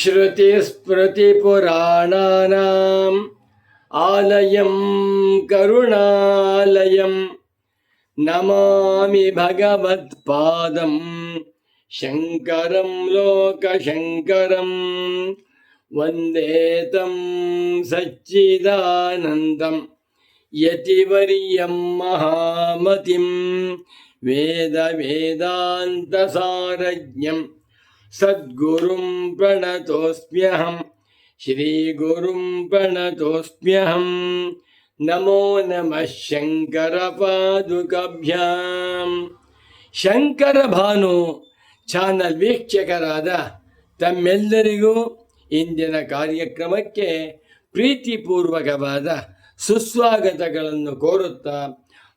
श्रुतिस्मृतिपुराणानाम् आलयं करुणालयं नमामि भगवत्पादं शङ्करं लोकशङ्करं वन्दे तं सच्चिदानन्दं यतिवर्यं महामतिं वेदवेदान्तसारज्ञम् सद्गुरुं प्रणतोऽस्म्यहं श्रीगुरुं प्रणतोऽस्म्यहं नमो नमः ಶಂಕರಪಾದುಕಭ್ಯಾಂ ಶಂಕರ ಭಾನು ಚಾನಲ್ ವೀಕ್ಷಕರಾದ ತಮ್ಮೆಲ್ಲರಿಗೂ ಇಂದಿನ ಕಾರ್ಯಕ್ರಮಕ್ಕೆ ಪ್ರೀತಿಪೂರ್ವಕವಾದ ಸುಸ್ವಾಗತಗಳನ್ನು ಕೋರುತ್ತಾ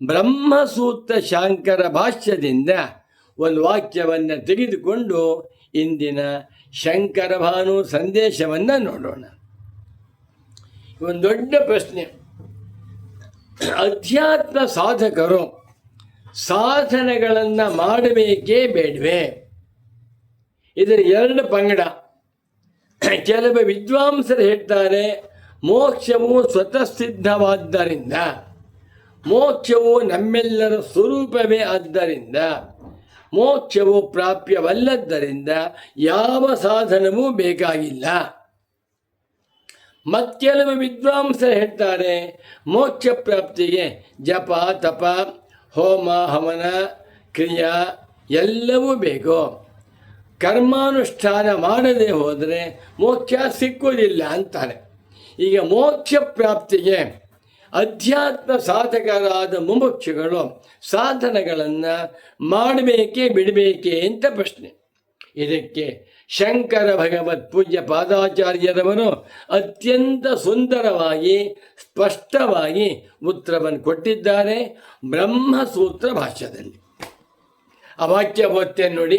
ಬ್ರಹ್ಮಸೂತ್ರ ಶಾಂಕರ ಭಾಷ್ಯದಿಂದ ಒಂದು ವಾಕ್ಯವನ್ನು ತೆಗೆದುಕೊಂಡು ಇಂದಿನ ಶಂಕರ ಭಾನು ಸಂದೇಶವನ್ನು ನೋಡೋಣ. ಒಂದು ದೊಡ್ಡ ಪ್ರಶ್ನೆ. ಅಧ್ಯಾತ್ಮ ಸಾಧಕರು ಸಾಧನೆಗಳನ್ನು ಮಾಡಬೇಕೇ ಬೇಡವೇ? ಇದರ ಎರಡು ಪಂಗಡ. ಕೆಲವು ವಿದ್ವಾಂಸರು ಹೇಳ್ತಾರೆ, ಮೋಕ್ಷವು ಸ್ವತಃ ಸಿದ್ಧವಾದ್ದರಿಂದ, ಮೋಕ್ಷವು ನಮ್ಮೆಲ್ಲರ ಸ್ವರೂಪವೇ ಆದ್ದರಿಂದ. ಮೋಕ್ಷವು ಪ್ರಾಪ್ಯವಲ್ಲದ್ದರಿಂದ ಯಾವ ಸಾಧನವೂ ಬೇಕಾಗಿಲ್ಲ. ಮತ್ತೆಲವು ವಿದ್ವಾಂಸರು ಹೇಳ್ತಾರೆ, ಮೋಕ್ಷ ಪ್ರಾಪ್ತಿಗೆ ಜಪ, ತಪ, ಹೋಮ, ಹವನ, ಕ್ರಿಯಾ ಎಲ್ಲವೂ ಬೇಕು. ಕರ್ಮಾನುಷ್ಠಾನ ಮಾಡದೆ ಹೋದರೆ ಮೋಕ್ಷ ಸಿಕ್ಕುವುದಿಲ್ಲ ಅಂತಾರೆ. ಈಗ ಮೋಕ್ಷ ಪ್ರಾಪ್ತಿಗೆ ಅಧ್ಯಾತ್ಮ ಸಾಧಕರಾದ ಮುಮುಕ್ಷುಗಳು ಸಾಧನಗಳನ್ನು ಮಾಡಬೇಕೇ ಬಿಡಬೇಕೇ ಅಂತ ಪ್ರಶ್ನೆ. ಇದಕ್ಕೆ ಶಂಕರ ಭಗವತ್ ಪೂಜ್ಯ ಪಾದಾಚಾರ್ಯರವರು ಅತ್ಯಂತ ಸುಂದರವಾಗಿ, ಸ್ಪಷ್ಟವಾಗಿ ಉತ್ತರವನ್ನು ಕೊಟ್ಟಿದ್ದಾರೆ ಬ್ರಹ್ಮಸೂತ್ರ ಭಾಷ್ಯದಲ್ಲಿ. ಆ ವಾಕ್ಯ ನೋಡಿ.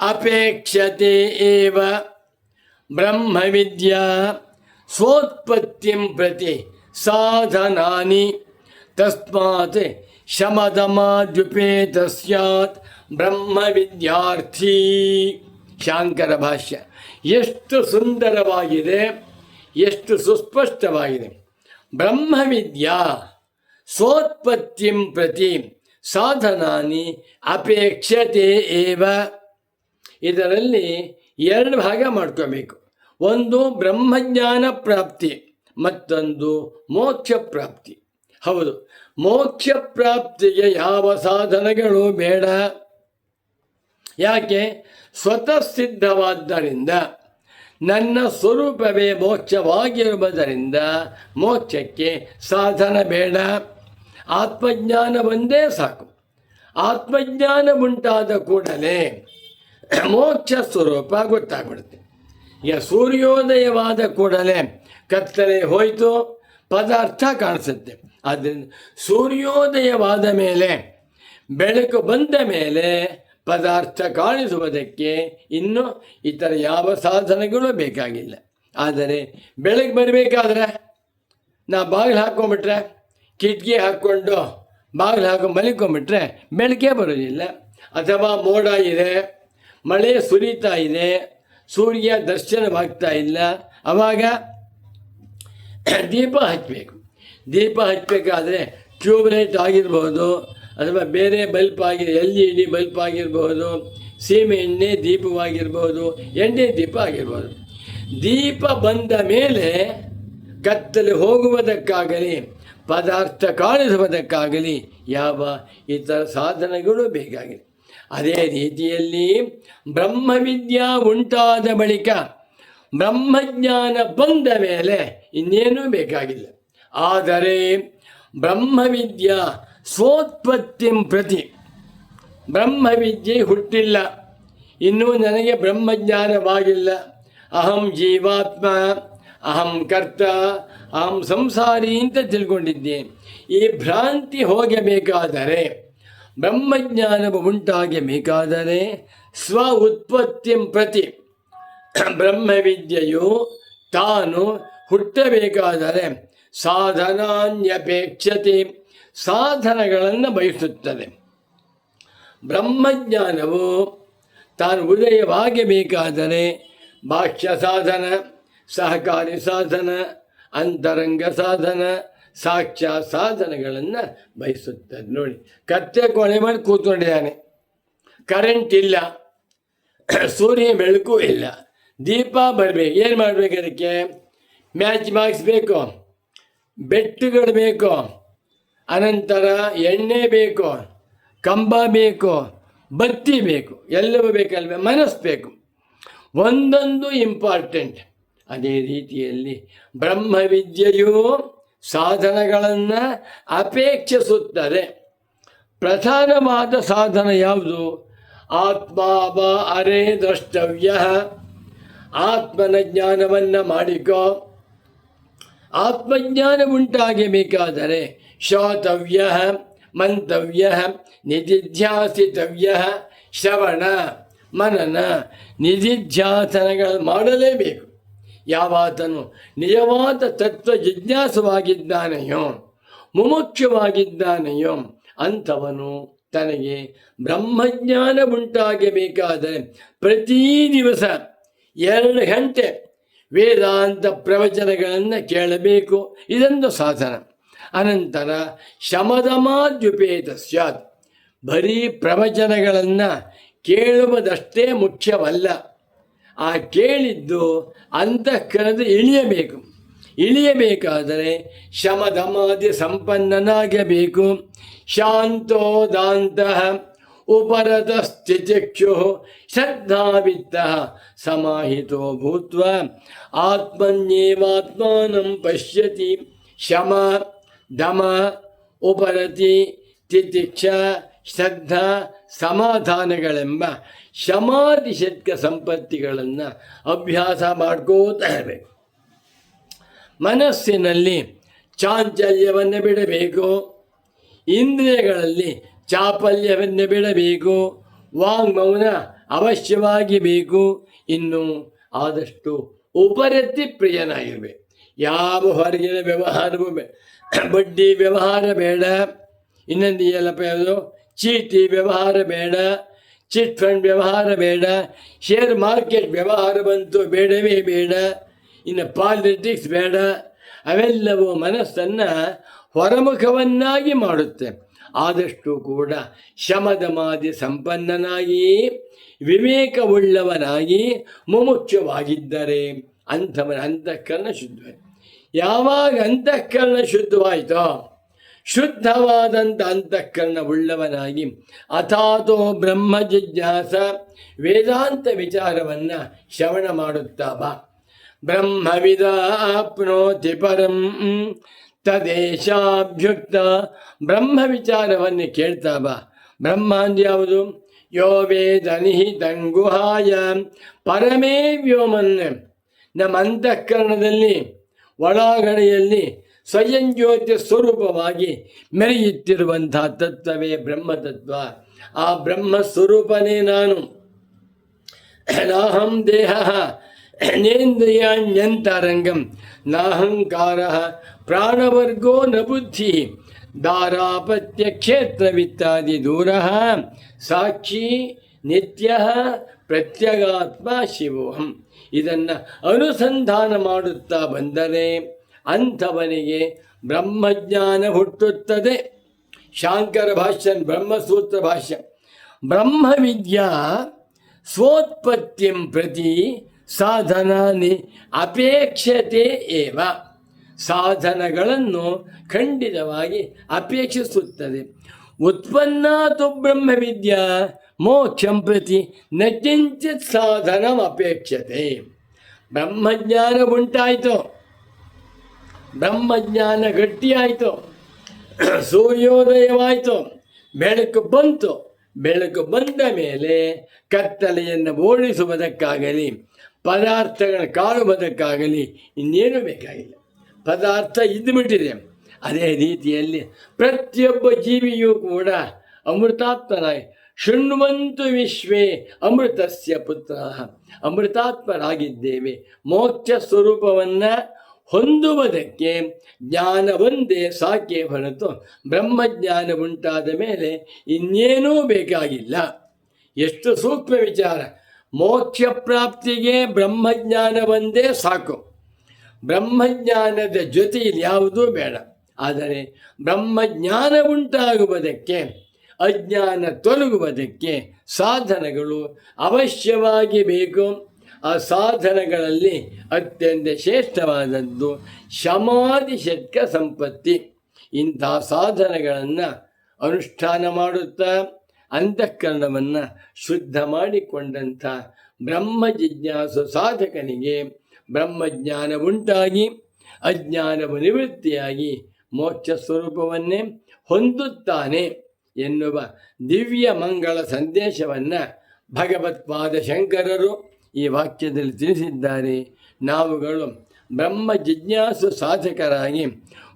ಅಪೇಕ್ಷತೆ ಏವ ಬ್ರಹ್ಮವಿದ್ಯಾ ಸ್ವೋತ್ಪತ್ತಿಂ ಪ್ರತಿ ಸಾಧನಾನಿ ತಸ್ಮಾತ್ ಶಮದಮಾದ್ವಿಪೇತ ಸ್ಯಾತ್ ಬ್ರಹ್ಮ ವಿದ್ಯಾರ್ಥಿ ಶಾಂಕರ ಭಾಷ್ಯ ಎಷ್ಟು ಸುಂದರವಾಗಿದೆ, ಎಷ್ಟು ಸುಸ್ಪಷ್ಟವಾಗಿದೆ. ಬ್ರಹ್ಮವಿದ್ಯಾ ಸ್ವೋತ್ಪತ್ತಿಂ ಪ್ರತಿ ಸಾಧನಾನಿ ಅಪೇಕ್ಷತೆ ಏವ. ಇದರಲ್ಲಿ ಎರಡು ಭಾಗ ಮಾಡ್ಕೋಬೇಕು. ಒಂದು ಬ್ರಹ್ಮಜ್ಞಾನ ಪ್ರಾಪ್ತಿ. ಮತ್ತೊಂದು ಮೋಕ್ಷ ಪ್ರಾಪ್ತಿ ಹೌದು ಮೋಕ್ಷ ಪ್ರಾಪ್ತಿಗೆ ಯಾವ ಸಾಧನಗಳು ಬೇಡ. ಯಾಕೆ? ಸ್ವತಃ ಸಿದ್ಧವಾದ್ದರಿಂದ, ನನ್ನ ಸ್ವರೂಪವೇ ಮೋಕ್ಷವಾಗಿರುವುದರಿಂದ ಮೋಕ್ಷಕ್ಕೆ ಸಾಧನ ಬೇಡ. ಆತ್ಮಜ್ಞಾನ ಒಂದೇ ಸಾಕು. ಆತ್ಮಜ್ಞಾನ ಉಂಟಾದ ಕೂಡಲೇ ಮೋಕ್ಷ ಸ್ವರೂಪ ಗೊತ್ತಾಗ್ಬಿಡುತ್ತೆ. ಈಗ ಸೂರ್ಯೋದಯವಾದ ಕೂಡಲೇ ಕತ್ತಲೆ ಹೋಯಿತು, ಪದಾರ್ಥ ಕಾಣಿಸುತ್ತೆ. ಆದ್ದರಿಂದ ಸೂರ್ಯೋದಯವಾದ ಮೇಲೆ, ಬೆಳಕು ಬಂದ ಮೇಲೆ ಪದಾರ್ಥ ಕಾಣಿಸುವುದಕ್ಕೆ ಇನ್ನು ಇತರ ಯಾವ ಸಾಧನಗಳು ಬೇಕಾಗಿಲ್ಲ. ಆದರೆ ಬೆಳಗ್ಗೆ ಬರಬೇಕಾದ್ರೆ ನಾ ಬಾಗಿಲು ಹಾಕ್ಕೊಂಬಿಟ್ರೆ, ಕಿಟಕಿ ಹಾಕ್ಕೊಂಡು ಬಾಗಿಲು ಹಾಕೊಂಡು ಮಲಿಕೊಂಬಿಟ್ರೆ ಬೆಳಕೇ ಬರೋದಿಲ್ಲ. ಅಥವಾ ಮೋಡ ಇದೆ, ಮಳೆ ಸುರಿತಾ ಇದೆ, ಸೂರ್ಯ ದರ್ಶನವಾಗ್ತಾ ಇಲ್ಲ. ಅವಾಗ ದೀಪ ಹಚ್ಚಬೇಕು. ದೀಪ ಹಚ್ಚಬೇಕಾದ್ರೆ ಟ್ಯೂಬ್ಲೈಟ್ ಆಗಿರ್ಬೋದು ಅಥವಾ ಬೇರೆ ಬಲ್ಪ್ ಆಗಿ, ಎಲ್ ಇ ಡಿ ಬಲ್ಪ್ ಆಗಿರ್ಬೋದು ಸೀಮೆ ಎಣ್ಣೆ ದೀಪವಾಗಿರ್ಬೋದು, ಎಣ್ಣೆ ದೀಪ ಆಗಿರ್ಬೋದು. ದೀಪ ಬಂದ ಮೇಲೆ ಕತ್ತಲೆ ಹೋಗುವುದಕ್ಕಾಗಲಿ, ಪದಾರ್ಥ ಕಾಣಿಸುವುದಕ್ಕಾಗಲಿ ಯಾವ ಇತರ ಸಾಧನಗಳು ಬೇಕಾಗಿದೆ ಅದೇ ರೀತಿಯಲ್ಲಿ ಬ್ರಹ್ಮವಿದ್ಯಾ ಉಂಟಾದ ಬಳಿಕ ಬ್ರಹ್ಮಜ್ಞಾನ ಬಂದ ಮೇಲೆ ಇನ್ನೇನೂ ಬೇಕಾಗಿಲ್ಲ. ಆದರೆ ಬ್ರಹ್ಮವಿದ್ಯಾ ಸ್ವೋತ್ಪತ್ತಿಂ ಪ್ರತಿ. ಬ್ರಹ್ಮವಿದ್ಯೆ ಹುಟ್ಟಿಲ್ಲ. ಇನ್ನೂ ನನಗೆ ಬ್ರಹ್ಮಜ್ಞಾನವಾಗಿಲ್ಲ. ಅಹಂ ಜೀವಾತ್ಮ, ಅಹಂ ಕರ್ತ, ಅಹಂ ಸಂಸಾರಿ ಅಂತ ತಿಳ್ಕೊಂಡಿದ್ದೇನೆ ಈ ಭ್ರಾಂತಿ ಹೋಗಬೇಕಾದರೆ, ಬ್ರಹ್ಮಜ್ಞಾನವು ಉಂಟಾಗಬೇಕಾದರೆ, ಸ್ವ ಉತ್ಪತ್ತಿಂ ಪ್ರತಿ. ಬ್ರಹ್ಮವಿದ್ಯೆಯು ತಾನು ಹುಟ್ಟಬೇಕಾದರೆ ಸಾಧನಾನ್ಯಪೇಕ್ಷತೆ ಸಾಧನಗಳನ್ನು ಬಯಸುತ್ತದೆ. ಬ್ರಹ್ಮಜ್ಞಾನವು ತಾನು ಉದಯವಾಗಬೇಕಾದರೆ ಬಾಹ್ಯ ಸಾಧನ, ಸಹಕಾರಿ ಸಾಧನ, ಅಂತರಂಗ ಸಾಧನ, ಸಾಕ್ಷ್ಯ ಸಾಧನಗಳನ್ನು ಬಯಸುತ್ತದೆ. ನೋಡಿ, ಕತ್ತೆ ಕೊನೆ ಮಾಡಿ ಕೂತ್ಕೊಂಡಿದ್ದಾನೆ. ಕರೆಂಟ್ ಇಲ್ಲ. ಸೂರ್ಯ ಬೆಳಕು ಇಲ್ಲ. ದೀಪ ಬರಬೇಕು. ಏನು ಮಾಡಬೇಕು ಅದಕ್ಕೆ? ಮ್ಯಾಚ್ ಬಾಕ್ಸ್ ಬೇಕು. ಬೆಟ್ಟುಗಳು ಬೇಕು. ಅನಂತರ ಎಣ್ಣೆ ಬೇಕು. ಕಂಬ ಬೇಕು. ಬತ್ತಿ ಬೇಕು. ಎಲ್ಲವೂ ಬೇಕಲ್ವೇ? ಮನಸ್ಸು ಬೇಕು. ಒಂದೊಂದು ಇಂಪಾರ್ಟೆಂಟ್ ಅದೇ ರೀತಿಯಲ್ಲಿ ಬ್ರಹ್ಮವಿದ್ಯೆಯು ಸಾಧನಗಳನ್ನು ಅಪೇಕ್ಷಿಸುತ್ತದೆ. ಪ್ರಧಾನವಾದ ಸಾಧನ ಯಾವುದು? ಆತ್ಮಾವ ಅರೆ ದ್ರಷ್ಟವ್ಯ. ಆತ್ಮನ ಜ್ಞಾನವನ್ನು ಮಾಡಿಕೋ. ಆತ್ಮಜ್ಞಾನ ಉಂಟಾಗಬೇಕಾದರೆ ಶ್ರೋತವ್ಯ, ಮಂತವ್ಯ, ನಿಧಿಧ್ಯಾಸಿತವ್ಯ, ಶ್ರವಣ, ಮನನ, ನಿಧಿಧ್ಯಾಸನಗಳು ಮಾಡಲೇಬೇಕು. ಯಾವಾತನು ನಿಜವಾದ ತತ್ವ ಜಿಜ್ಞಾಸವಾಗಿದ್ದಾನೆಯೋ, ಮುಮುಕ್ಷವಾಗಿದ್ದಾನೆಯೋ, ಅಂಥವನು ತನಗೆ ಬ್ರಹ್ಮಜ್ಞಾನ ಉಂಟಾಗಬೇಕಾದರೆ ಪ್ರತಿ ದಿವಸ ಎರಡು ಗಂಟೆ ವೇದಾಂತ ಪ್ರವಚನಗಳನ್ನು ಕೇಳಬೇಕು. ಇದೊಂದು ಸಾಧನ. ಅನಂತರ ಶಮದಮಾದ್ಯುಪೇತ ಸ್ಯಾತ್. ಬರೀ ಪ್ರವಚನಗಳನ್ನು ಕೇಳುವುದಷ್ಟೇ ಮುಖ್ಯವಲ್ಲ. ಆ ಕೇಳಿದ್ದು ಅಂತಃಕರಣದ ಇಳಿಯಬೇಕು. ಇಳಿಯಬೇಕಾದರೆ ಶಮದಮಾದಿ ಸಂಪನ್ನನಾಗಬೇಕು. ಶಾಂತೋದಾಂತ ಉಪರತ ಸ್ಥಿತಿಕ್ಷು ಶ್ರದ್ಧಾವಿತ್ತ ಸಮಾಹಿತೋ ಭೂತ್ವ ಆತ್ಮನ್ಯೇವಾತ್ಮಾನಂ ಪಶ್ಯತಿ ಶಮ ದಮ ಉಪರತಿ ತಿತಿಕ್ಷ ಶ್ರದ್ಧಾ ಸಮಾಧಾನಗಳೆಂಬ ಶಮಾಧಿ ಶತಕ ಸಂಪತ್ತಿಗಳನ್ನು ಅಭ್ಯಾಸ ಮಾಡ್ಕೋತಾ ಇರಬೇಕು ಮನಸ್ಸಿನಲ್ಲಿ ಚಾಂಚಲ್ಯವನ್ನು ಬಿಡಬೇಕು. ಇಂದ್ರಿಯಗಳಲ್ಲಿ ಚಾಪಲ್ಯವನ್ನು ಬಿಡಬೇಕು. ವಾಂಗ್ಮೌನ ಅವಶ್ಯವಾಗಿ ಬೇಕು. ಇನ್ನು ಆದಷ್ಟು ಉಪರತಿ ಪ್ರಿಯನಾಗಿರಬೇಕು. ಯಾವ ಹೊರಗಿನ ವ್ಯವಹಾರವೂ ಬಡ್ಡಿ ವ್ಯವಹಾರ ಬೇಡ. ಇನ್ನೊಂದು ಏನಪ್ಪ ಯಾವುದು? ಚೀಟಿ ವ್ಯವಹಾರ ಬೇಡ. ಚಿಟ್ ಫಂಡ್ ವ್ಯವಹಾರ ಬೇಡ. ಶೇರ್ ಮಾರ್ಕೆಟ್ ವ್ಯವಹಾರ ಬಂತು ಬೇಡವೇ ಬೇಡ. ಇನ್ನು ಪಾಲಿಟಿಕ್ಸ್ ಬೇಡ. ಅವೆಲ್ಲವೂ ಮನಸ್ಸನ್ನು ಹೊರಮುಖವನ್ನಾಗಿ ಮಾಡುತ್ತೆ. ಆದಷ್ಟು ಕೂಡ ಶಮದಮಾದಿ ಸಂಪನ್ನನಾಗಿ, ವಿವೇಕವುಳ್ಳವನಾಗಿ, ಮುಮುಕ್ಷವಾಗಿದ್ದರೆ ಅಂಥವನ ಅಂತಃಕರಣ ಶುದ್ಧ ಯಾವಾಗ ಅಂತಃಕರಣ ಶುದ್ಧವಾಯಿತೋ, ಶುದ್ಧವಾದಂಥ ಅಂತಃಕರಣ ಉಳ್ಳವನಾಗಿ ಅಥಾತೋ ಬ್ರಹ್ಮ ಜಿಜ್ಞಾಸ ವೇದಾಂತ ವಿಚಾರವನ್ನು ಶ್ರವಣ ಮಾಡುತ್ತಾ ಬಾ. ಬ್ರಹ್ಮವಿದಾಪ್ನೋತಿ ಪರಂ ತದೇಶಾಭ್ಯುಕ್ತ ಬ್ರಹ್ಮ ವಿಚಾರವನ್ನು ಕೇಳ್ತಾ ಬಾ. ಬ್ರಹ್ಮ ಅಂದ್ರೆ ಯಾವುದು? ಯೋ ವೇದನಿಹಿ ನಿಹಿತಂಗುಹಾಯ ಪರಮೇ ವ್ಯೋಮನ್. ನಮ್ಮ ಅಂತಃಕರಣದಲ್ಲಿ, ಒಳಗಡೆಯಲ್ಲಿ ಸ್ವಯಂ ಜ್ಯೋತಿ ಸ್ವರೂಪವಾಗಿ ಮೆರೆಯುತ್ತಿರುವಂತಹ ತತ್ವವೇ ಬ್ರಹ್ಮತತ್ವ. ಆ ಬ್ರಹ್ಮ ಸ್ವರೂಪನೇ ನಾನು. ನಾಹಂ ದೇಹ. ನೇಂದ್ರಿಯಾಣ್ಯಂತರಂಗಂ ನಾಹಂಕಾರ ಪ್ರಾಣವರ್ಗೋ ನ ಬುದ್ಧಿ ದಾರಾಪತ್ಯ ಕ್ಷೇತ್ರವಿತ್ತಾದಿ ದೂರ ಸಾಕ್ಷಿ ನಿತ್ಯ ಪ್ರತ್ಯಗಾತ್ಮ ಶಿವೋಹಂ. ಇದನ್ನು ಅನುಸಂಧಾನ ಮಾಡುತ್ತಾ ಬಂದರೆ ಅಂಥವನಿಗೆ ಬ್ರಹ್ಮಜ್ಞಾನ ಹುಟ್ಟುತ್ತದೆ. ಶಾಂಕರ ಭಾಷ್ಯ, ಬ್ರಹ್ಮಸೂತ್ರ ಭಾಷ್ಯ. ಬ್ರಹ್ಮವಿದ್ಯಾ ಸ್ವೋತ್ಪತ್ತಿಂ ಪ್ರತಿ ಸಾಧನಾನಿ ಅಪೇಕ್ಷತೆ ಏವ. ಸಾಧನಗಳನ್ನು ಖಂಡಿತವಾಗಿ ಅಪೇಕ್ಷಿಸುತ್ತದೆ. ಉತ್ಪನ್ನಾತು ಬ್ರಹ್ಮವಿದ್ಯಾ ಮೋಕ್ಷಂ ಪ್ರತಿ ನಚಿಂಚಿತ್ ಸಾಧನ ಸಾಧನಂ ಅಪೇಕ್ಷತೆ. ಬ್ರಹ್ಮಜ್ಞಾನ ಉಂಟಾಯಿತು. ಬ್ರಹ್ಮಜ್ಞಾನ ಗಟ್ಟಿಯಾಯಿತು. ಸೂರ್ಯೋದಯವಾಯಿತು. ಬೆಳಕು ಬಂತು. ಬೆಳಕು ಬಂದ ಮೇಲೆ ಕತ್ತಲೆಯನ್ನು ಓಡಿಸುವುದಕ್ಕಾಗಲಿ ಪದಾರ್ಥಗಳನ್ನು ಬದಕ್ಕಾಗಲಿ, ಇನ್ನೇನು ಬೇಕಾಗಿಲ್ಲ. ಪದಾರ್ಥ ಇದ್ದುಬಿಟ್ಟಿದೆ ಅದೇ ರೀತಿಯಲ್ಲಿ ಪ್ರತಿಯೊಬ್ಬ ಜೀವಿಯೂ ಕೂಡ ಅಮೃತಾತ್ಮನಾಗಿ ಶೃಣ್ವಂತು ವಿಶ್ವೇ ಅಮೃತಸ್ಯ ಪುತ್ರ, ಅಮೃತಾತ್ಮರಾಗಿದ್ದೇವೆ. ಮೋಕ್ಷ ಸ್ವರೂಪವನ್ನು ಹೊಂದುವುದಕ್ಕೆ ಜ್ಞಾನ ಒಂದೇ ಸಾಕೆ ಹೊರತು ಬ್ರಹ್ಮಜ್ಞಾನ ಉಂಟಾದ ಮೇಲೆ ಇನ್ನೇನೂ ಬೇಕಾಗಿಲ್ಲ. ಎಷ್ಟು ಸೂಕ್ಷ್ಮ ವಿಚಾರ. ಮೋಕ್ಷ ಪ್ರಾಪ್ತಿಗೆ ಬ್ರಹ್ಮಜ್ಞಾನ ಒಂದೇ ಸಾಕು. ಬ್ರಹ್ಮಜ್ಞಾನದ ಜೊತೆಯಲ್ಲಿ ಯಾವುದೂ ಬೇಡ. ಆದರೆ ಬ್ರಹ್ಮಜ್ಞಾನ ಉಂಟಾಗುವುದಕ್ಕೆ, ಅಜ್ಞಾನ ತೊಲಗುವುದಕ್ಕೆ ಸಾಧನಗಳು ಅವಶ್ಯವಾಗಿ ಬೇಕು. ಆ ಸಾಧನಗಳಲ್ಲಿ ಅತ್ಯಂತ ಶ್ರೇಷ್ಠವಾದದ್ದು ಶಮಾಧಿ ಷಟ್ಕ ಸಂಪತ್ತಿ. ಇಂಥ ಸಾಧನಗಳನ್ನು ಅನುಷ್ಠಾನ ಮಾಡುತ್ತಾ ಅಂತಃಕರಣವನ್ನು ಶುದ್ಧ ಮಾಡಿಕೊಂಡಂಥ ಬ್ರಹ್ಮ ಜಿಜ್ಞಾಸು ಸಾಧಕನಿಗೆ ಬ್ರಹ್ಮಜ್ಞಾನ ಉಂಟಾಗಿ, ಅಜ್ಞಾನವು ನಿವೃತ್ತಿಯಾಗಿ ಮೋಕ್ಷ ಸ್ವರೂಪವನ್ನೇ ಹೊಂದುತ್ತಾನೆ ಎನ್ನುವ ದಿವ್ಯ ಮಂಗಳ ಸಂದೇಶವನ್ನು ಭಗವತ್ಪಾದ ಶಂಕರರು ಈ ವಾಕ್ಯದಲ್ಲಿ ತಿಳಿಸಿದ್ದಾರೆ. ನಾವುಗಳು ಬ್ರಹ್ಮ ಜಿಜ್ಞಾಸು ಸಾಧಕರಾಗಿ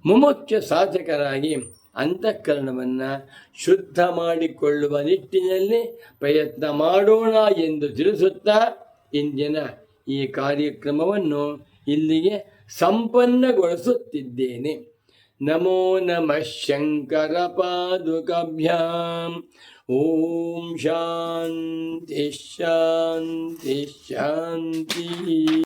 ಮುಮುಖ್ಯ ಸಾಧಕರಾಗಿ ಅಂತಃಕರಣವನ್ನು ಶುದ್ಧ ಮಾಡಿಕೊಳ್ಳುವ ನಿಟ್ಟಿನಲ್ಲಿ ಪ್ರಯತ್ನ ಮಾಡೋಣ ಎಂದು ತಿಳಿಸುತ್ತಾ ಇಂದಿನ ಈ ಕಾರ್ಯಕ್ರಮವನ್ನು ಇಲ್ಲಿಗೆ ಸಂಪನ್ನಗೊಳಿಸುತ್ತಿದ್ದೇನೆ. ನಮೋ ನಮಃ ಶಂಕರ ಪಾದುಕಭ್ಯಾಂ. ಓಂ ಶಾಂತಿ ಶಾಂತಿ ಶಾಂತಿ.